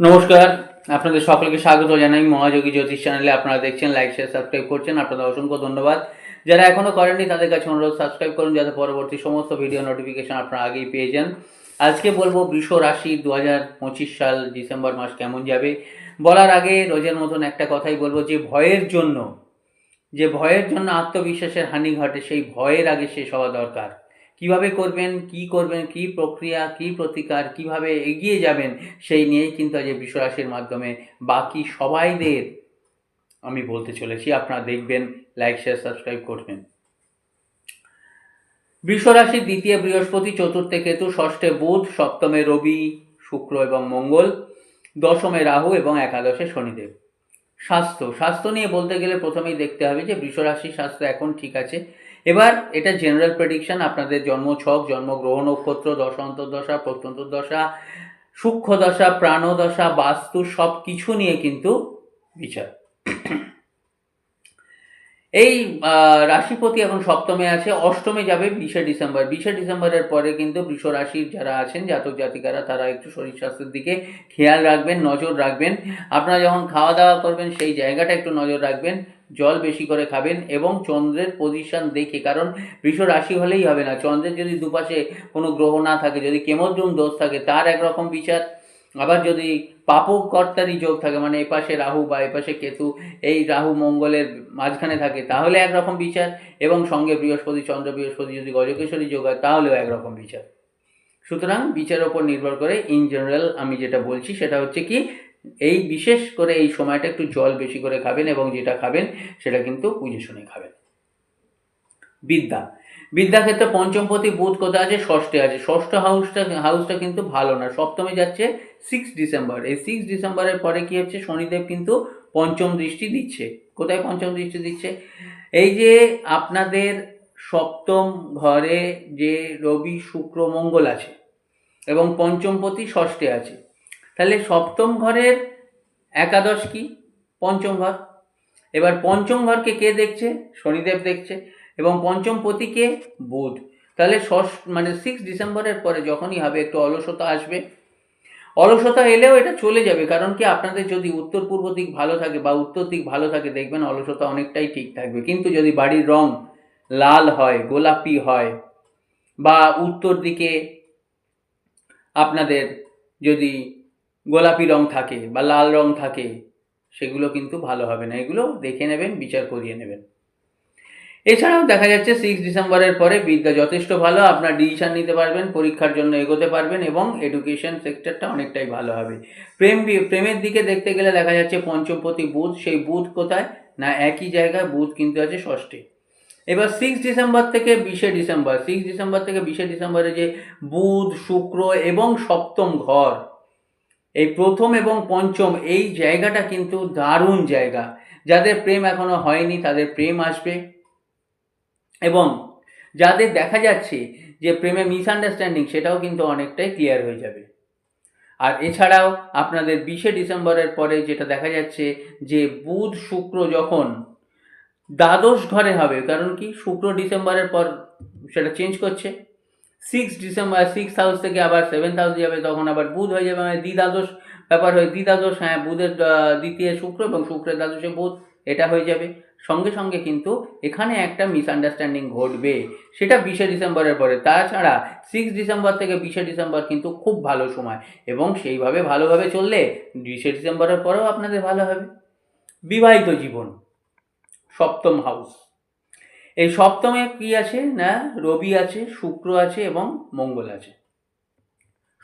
নমস্কার, আপনাদের সকলকে স্বাগত জানাই মহাযোগী জ্যোতিষ চ্যানেলে। আপনারা দেখছেন লাইক শেয়ার সাবস্ক্রাইব করছেন। আপনাদের অসংখ্য ধন্যবাদ। যারা এখনও করেননি, তাদের কাছে অনুরোধ সাবস্ক্রাইব করুন যাতে পরবর্তী সমস্ত ভিডিও নোটিফিকেশন আপনারা আগেই পেয়ে যান। আজকে বলব, বৃষ রাশি দু হাজার পঁচিশ সাল ডিসেম্বর মাস কেমন যাবে? বলার আগে রোজের মতন একটা কথাই বলব, যে ভয়ের জন্য, যে ভয়ের জন্য আত্মবিশ্বাসের হানি ঘটে, সেই ভয়ের আগে শেষ হওয়া দরকার। কীভাবে করবেন, কি করবেন, কি প্রক্রিয়া, কি প্রতিকার, কীভাবে এগিয়ে যাবেন, সেই নিয়েই কিন্তু আজ বিশ্বরাশির মাধ্যমে বাকি সবাইদের আমি বলতে চলেছি। আপনারা দেখবেন লাইক শেয়ার সাবস্ক্রাইব করবেন। বৃষরাশির দ্বিতীয় বৃহস্পতি, চতুর্থে কেতু, ষষ্ঠে বুধ, সপ্তমে রবি, শুক্র এবং মঙ্গল, দশমে রাহু এবং একাদশে শনিদেব। স্বাস্থ্য স্বাস্থ্য নিয়ে বলতে গেলে প্রথমেই দেখতে হবে যে বৃষরাশির স্বাস্থ্য এখন ঠিক আছে। এবার এটা জেনারেল প্রেডিকশন আপনাদের জন্ম ছক জন্মগ্রহ নক্ষত্র, দশা প্রত্যন্তর দশা, সূক্ষ্ম দশা প্রাণদশা বাস্তু সব কিছু নিয়ে কিন্তু বিচার। এই রাশিপতি এখন সপ্তমে আছে, অষ্টমে যাবে বিশে ডিসেম্বর। বিশে ডিসেম্বরের পরে কিন্তু বৃষ রাশির যারা আছেন, জাতক জাতিকারা, তারা একটু শরীর স্বাস্থ্যের দিকে খেয়াল রাখবেন, নজর রাখবেন। আপনারা যখন খাওয়া দাওয়া করবেন, সেই জায়গাটা একটু নজর রাখবেন। জল বেশি করে খাবেন এবং চন্দ্রের পজিশন দেখে, কারণ বৃষ রাশি হলেই হবে না। চন্দ্রের যদি দুপাশে কোনো গ্রহ না থাকে, যদি কেমদ্রুম দোষ থাকে, তার একরকম বিচার। আবার যদি পাপক কর্তারই যোগ থাকে মানে এপাশে রাহু বা এপাশে কেতু, এই রাহু মঙ্গলের মাঝখানে থাকে, তাহলে একরকম বিচার। এবং সঙ্গে বৃহস্পতি, চন্দ্র, বৃহস্পতি যদি গজকেশ্বরী যোগ হয়, তাহলেও একরকম বিচার। সুতরাং বিচারের ওপর নির্ভর করে ইন জেনারেল আমি যেটা বলছি, সেটা হচ্ছে কি এই বিশেষ করে এই সময়টা একটু জল বেশি করে খাবেন এবং যেটা খাবেন সেটা কিন্তু বুঝে শুনে খাবেন। বিদ্যা। বিদ্যাক্ষেত্রে পঞ্চমপতি বুধ কোথায় আছে? ষষ্ঠে আছে। ষষ্ঠ হাউসটা হাউসটা কিন্তু ভালো না। সপ্তমে যাচ্ছে সিক্স ডিসেম্বর এই সিক্স ডিসেম্বরের পরে কি হচ্ছে? শনিদেব কিন্তু পঞ্চম দৃষ্টি দিচ্ছে। কোথায় পঞ্চম দৃষ্টি দিচ্ছে? এই যে আপনাদের সপ্তম ঘরে যে রবি, শুক্র, মঙ্গল আছে এবং পঞ্চমপতি ষষ্ঠে আছে। তাহলে সপ্তম ঘরের একাদশ কি? পঞ্চম ঘর। এবার পঞ্চম ঘরকে কে দেখছে? শনিদেব দেখছে। এবং পঞ্চম পতিকে বুধ। তাহলে ষষ্ঠ মানে সিক্স ডিসেম্বরের পরে যখনই হবে, একটু অলসতা আসবে। অলসতা এলেও এটা চলে যাবে, কারণ কি আপনাদের যদি উত্তর পূর্ব দিক ভালো থাকে বা উত্তর দিক ভালো থাকে, দেখবেন অলসতা অনেকটাই ঠিক থাকবে। কিন্তু যদি বাড়ির রং লাল হয়, গোলাপি হয়, বা উত্তর দিকে আপনাদের যদি গোলাপি রং থাকে বা লাল রং থাকে, সেগুলো কিন্তু ভালো হবে না। এগুলো দেখে নেবেন, বিচার করিয়ে নেবেন। এছাড়াও দেখা যাচ্ছে সিক্স ডিসেম্বরের পরে বিদ্যা যথেষ্ট ভালো, আপনার ডিসিশন নিতে পারবেন, পরীক্ষার জন্য এগোতে পারবেন এবং এডুকেশন সেক্টরটা অনেকটাই ভালো হবে। প্রেম প্রেমের দিকে দেখতে গেলে দেখা যাচ্ছে পঞ্চমপতি বুধ, সেই বুধ কোথায়? না, একই জায়গায় বুধ কিন্তু আছে ষষ্ঠে। এবার সিক্স ডিসেম্বর থেকে বিশে ডিসেম্বর সিক্স ডিসেম্বর থেকে বিশে ডিসেম্বরে যে বুধ, শুক্র এবং সপ্তম ঘর এই প্রথম এবং পঞ্চম, এই জায়গাটা কিন্তু দারুণ জায়গা। যাদের প্রেম এখনও হয়নি, তাদের প্রেম আসবে। এবং যাদের দেখা যাচ্ছে যে প্রেমে মিসআন্ডারস্ট্যান্ডিং সেটাও কিন্তু অনেকটাই ক্লিয়ার হয়ে যাবে। আর এছাড়াও আপনাদের বিশে ডিসেম্বরের পরে যেটা দেখা যাচ্ছে যে বুধ শুক্র যখন দ্বাদশ ঘরে হবে, কারণ কি? শুক্র ডিসেম্বরের পর সেটা চেঞ্জ করছে। সিক্স ডিসেম্বর সিক্স হাউস থেকে আবার সেভেন্থ হাউস যাবে, তখন আবার বুধ হয়ে যাবে মানে দ্বিদ্বাদশ ব্যাপার হয়ে দ্বিদ্বাদশ হ্যাঁ বুধের দ্বিতীয় শুক্র এবং শুক্রের দ্বাদশে বুধ, এটা হয়ে যাবে। সঙ্গে সঙ্গে কিন্তু এখানে একটা মিসআন্ডারস্ট্যান্ডিং ঘটবে, সেটা বিশে ডিসেম্বরের পরে। তাছাড়া সিক্স ডিসেম্বর থেকে বিশে ডিসেম্বর কিন্তু খুব ভালো সময়, এবং সেইভাবে ভালোভাবে চললে বিশে ডিসেম্বরের পরেও আপনাদের ভালো হবে। বিবাহিত জীবন, সপ্তম হাউস এই সপ্তমে কি আছে? না, রবি আছে, শুক্র আছে এবং মঙ্গল আছে।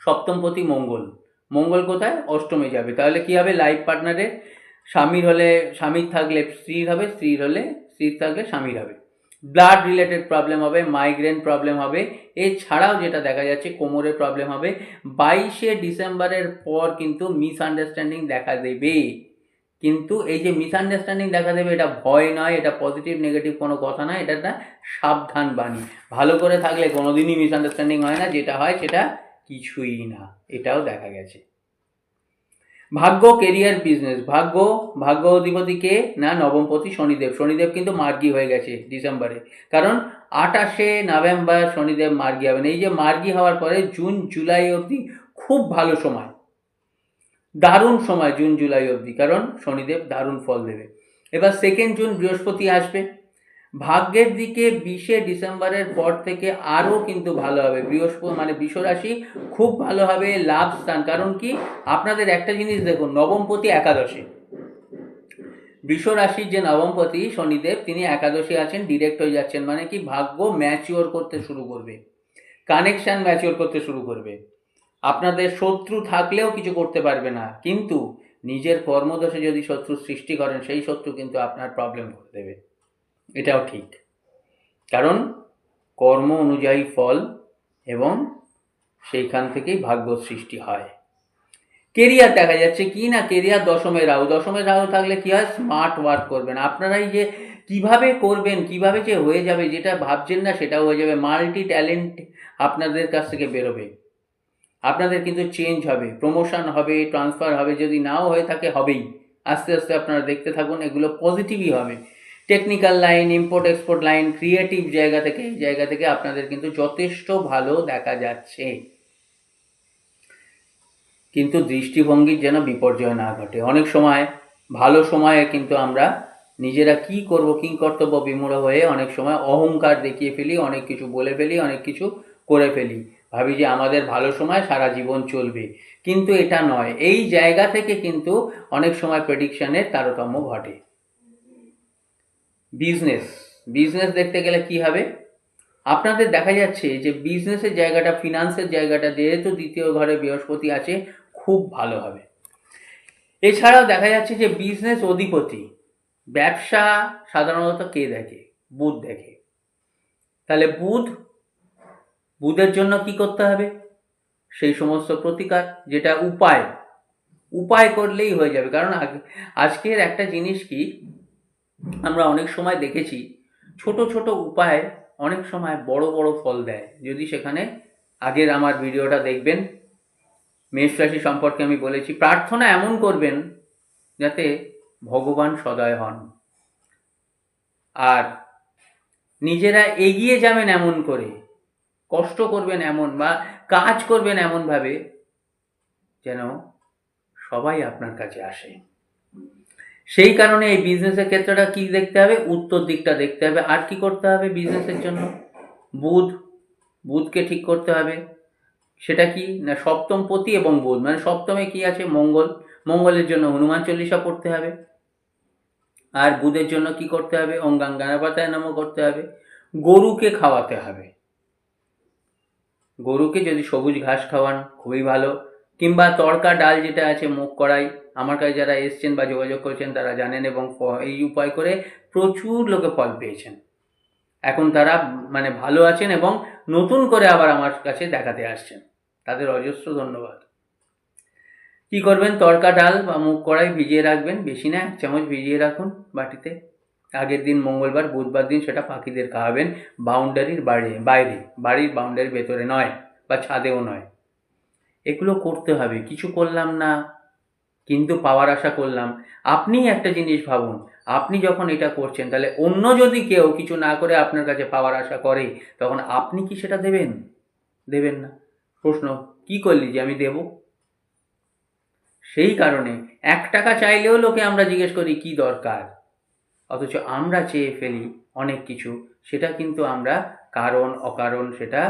সপ্তমপতি মঙ্গল। মঙ্গল কোথায়? অষ্টমে যাবে। তাহলে কি হবে? লাইফ পার্টনারের স্বামীর হলে স্বামীর থাকলে স্ত্রীর হবে, স্ত্রীর হলে স্ত্রীর থাকলে স্বামীর হবে। ব্লাড রিলেটেড প্রবলেম হবে মাইগ্রেন প্রবলেম হবে। এছাড়াও যেটা দেখা যাচ্ছে কোমরের প্রবলেম হবে। বাইশে ডিসেম্বরের পর কিন্তু মিসআন্ডারস্ট্যান্ডিং দেখা দেবে। কিন্তু এই যে মিসআন্ডারস্ট্যান্ডিং দেখা দেবে, এটা ভয় নয়, এটা পজিটিভ নেগেটিভ কোনো কথা নয়, এটা একটা সাবধান বাণী। ভালো করে থাকলে কোনোদিনই মিসআন্ডারস্ট্যান্ডিং হয় না, যেটা হয় সেটা কিছুই না, এটাও দেখা গেছে। ভাগ্য কেরিয়ার বিজনেস ভাগ্য ভাগ্য অধিপতিকে না, নবমপতি শনিদেব। শনিদেব কিন্তু মার্গি হয়ে গেছে ডিসেম্বরে। কারণ আটাশে নভেম্বর শনিদেব মার্গি হবেন। এই যে মার্গি হওয়ার পরে জুন, জুলাই অবধি খুব ভালো সময়। দারুণ সময়, জুন, জুলাই অবধি, কারণ শনিদেব দারুণ ফল দেবে। এবার সেকেন্ড জুন, বৃহস্পতি আসবে। ভাগ্যের দিকে বিশে ডিসেম্বরের পর থেকে আরও কিন্তু ভালো হবে। বৃহস্পতি মানে বৃষ রাশি খুব ভালো হবে, লাভ স্থান। কারণ কি? আপনাদের একটা জিনিস দেখুন, নবমপতি একাদশে। রাশির যে নবমপতি শনিদেব, তিনি একাদশী আছেন ডিরেক্ট হয়ে যাচ্ছেন। মানে কি? ভাগ্য ম্যাচিওর করতে শুরু করবে। কানেকশন ম্যাচিওর করতে শুরু করবে। আপনাদের শত্রু থাকলেও কিছু করতে পারবে না। কিন্তু নিজের কর্মদোষে যদি শত্রু সৃষ্টি করেন, সেই শত্রু কিন্তু আপনার প্রবলেম করে দেবে। এটাও ঠিক। কারণ কর্ম অনুযায়ী ফল এবং সেইখান থেকেই ভাগ্য সৃষ্টি হয়। কেরিয়ার দেখা যাচ্ছে কি না? কেরিয়ার দশমের রাহু। দশমে রাহু থাকলে কি হয়? স্মার্ট ওয়ার্ক করবেন। আপনারাই যে কীভাবে করবেন, কীভাবে যে হয়ে যাবে, যেটা ভাবছেন না সেটাও হয়ে যাবে। মাল্টি ট্যালেন্ট আপনাদের কাছ থেকে বেরোবে। আপনাদের কিন্তু চেঞ্জ হবে প্রমোশন হবে ট্রান্সফার হবে, যদি নাও হয়ে থাকে হবেই। আস্তে আস্তে আপনারা দেখতে থাকুন, এগুলো পজিটিভই হবে। Technical line import export line creative জায়গা থেকে, এই জায়গা থেকে আপনাদের কিন্তু যথেষ্ট ভালো দেখা যাচ্ছে। কিন্তু দৃষ্টিভঙ্গির যেন বিপর্যয় না ঘটে। অনেক সময়, ভালো সময়ে কিন্তু আমরা নিজেরা কি করব, কি কর্তব্য বিমূঢ় হয়ে অনেক সময় অহংকার দেখিয়ে ফেলি, অনেক কিছু বলে ফেলি, অনেক কিছু করে ফেলি। ভাবি যে আমাদের ভালো সময় সারা জীবন চলবে। কিন্তু এটা নয়। এই জায়গা থেকে কিন্তু অনেক সময় প্রেডিকশনের তারতম্য ঘটে। বিজনেস বিজনেস দেখতে গেলে কি হবে? আপনাদের দেখা যাচ্ছে যে বিজনেসের জায়গাটা ফিনান্সের জায়গাটা, যেহেতু দ্বিতীয় ঘরে বৃহস্পতি আছে, খুব ভালো হবে। এছাড়াও দেখা যাচ্ছে যে বিজনেস অধিপতি। ব্যবসা সাধারণত কে দেখে? বুধ দেখে। তাহলে বুধ বুধের জন্য কি করতে হবে? সেই সমস্ত প্রতিকার, যেটা উপায়। উপায় করলেই হয়ে যাবে। কারণ আজকের একটা জিনিস কি, আমরা অনেক সময় দেখেছি, ছোট ছোট উপায় অনেক সময় বড় বড় ফল দেয়। যদি সেখানে আগের আমার ভিডিওটা দেখবেন, মেষ রাশি সম্পর্কে আমি বলেছি, প্রার্থনা এমন করবেন যাতে ভগবান সদয় হন। আর নিজেরা এগিয়ে যাবেন এমন করে। কষ্ট করবেন এমন বা কাজ করবেন এমনভাবে যেন সবাই আপনার কাছে আসে। সেই কারণে এই বিজনেসের ক্ষেত্রটা কি দেখতে হবে? উত্তর দিকটা দেখতে হবে। আর কি করতে হবে বিজনেসের জন্য? বুধ, বুধকে ঠিক করতে হবে। সেটা কি? না, সপ্তম পতি এবং বুধ। মানে সপ্তমে কি আছে? মঙ্গল। মঙ্গলের জন্য হনুমান চল্লিশা পড়তে হবে। আর বুধের জন্য কি করতে হবে? অঙ্গাঙ্গানা পাতায় নামও করতে হবে। গরুকে খাওয়াতে হবে। গরুকে যদি সবুজ ঘাস খাওয়ান, খুবই ভালো। কিংবা তড়কা ডাল যেটা আছে মুখ করাই আমার কাছে যারা এসছেন বা যোগাযোগ করেছেন, তারা জানেন এবং এই উপায় করে প্রচুর লোকে ফল পেয়েছেন। এখন তারা মানে ভালো আছেন এবং নতুন করে আবার আমার কাছে দেখাতে আসছেন। তাদের অজস্র ধন্যবাদ। কি করবেন? তড়কা ডাল বা মুখ কড়াই ভিজিয়ে রাখবেন। বেশি না, এক চামচ ভিজিয়ে রাখুন বাটিতে। আগের দিন মঙ্গলবার, বুধবার দিন সেটা পাখিদের খাওয়াবেন, বাউন্ডারির বাইরে বাইরে, বাড়ির বাউন্ডারির ভেতরে নয় বা ছাদেও নয়। এগুলো করতে হবে, কিছু করলাম না, কিন্তু পাওয়ার আশা করলাম। আপনি একটা জিনিস ভাবুন, আপনি যখন এটা করছেন, তাহলে অন্য যদি কেউ কিছু না করে আপনার কাছে পাওয়ার আশা করে, তখন আপনি কি সেটা দেবেন? দেবেন না। প্রশ্ন, কি করলি যে আমি দেব? সেই কারণে, এক টাকা চাইলেও লোকে আমরা জিজ্ঞেস করি, কি দরকার? অথচ আমরা চেয়ে ফেলি অনেক কিছু, সেটা কিন্তু আমরা কারণ, অকারণ সেটা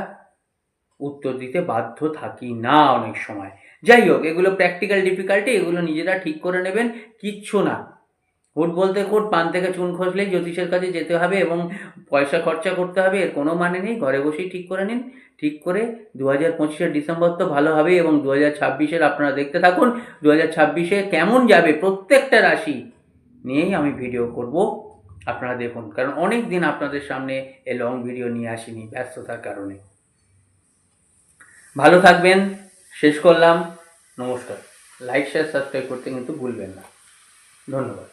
উত্তর দিতে বাধ্য থাকি না অনেক সময়। যাই হোক, এগুলো প্র্যাকটিক্যাল ডিফিকাল্টি এগুলো নিজেরা ঠিক করে নেবেন, কিচ্ছু না। হুট বলতে কোট, পান থেকে চুন খসলেই জ্যোতিষের কাছে যেতে হবে এবং পয়সা খরচা করতে হবে, এর কোনো মানে নেই। ঘরে বসেই ঠিক করে নিন। ঠিক করে দু হাজার পঁচিশের ডিসেম্বর তো ভালো হবে এবং দু হাজার ছাব্বিশের আপনারা দেখতে থাকুন দু হাজার ছাব্বিশে কেমন যাবে প্রত্যেকটা রাশি। নিয়েই আমি ভিডিও করব। আপনারা দেখুন, কারণ অনেক দিন আপনাদের সামনে এ লং ভিডিও নিয়ে আসিনি ব্যস্ততার কারণে। ভালো থাকবেন, শেষ করলাম, নমস্কার। লাইক শেয়ার সাবস্ক্রাইব করতে কিন্তু ভুলবেন না। ধন্যবাদ।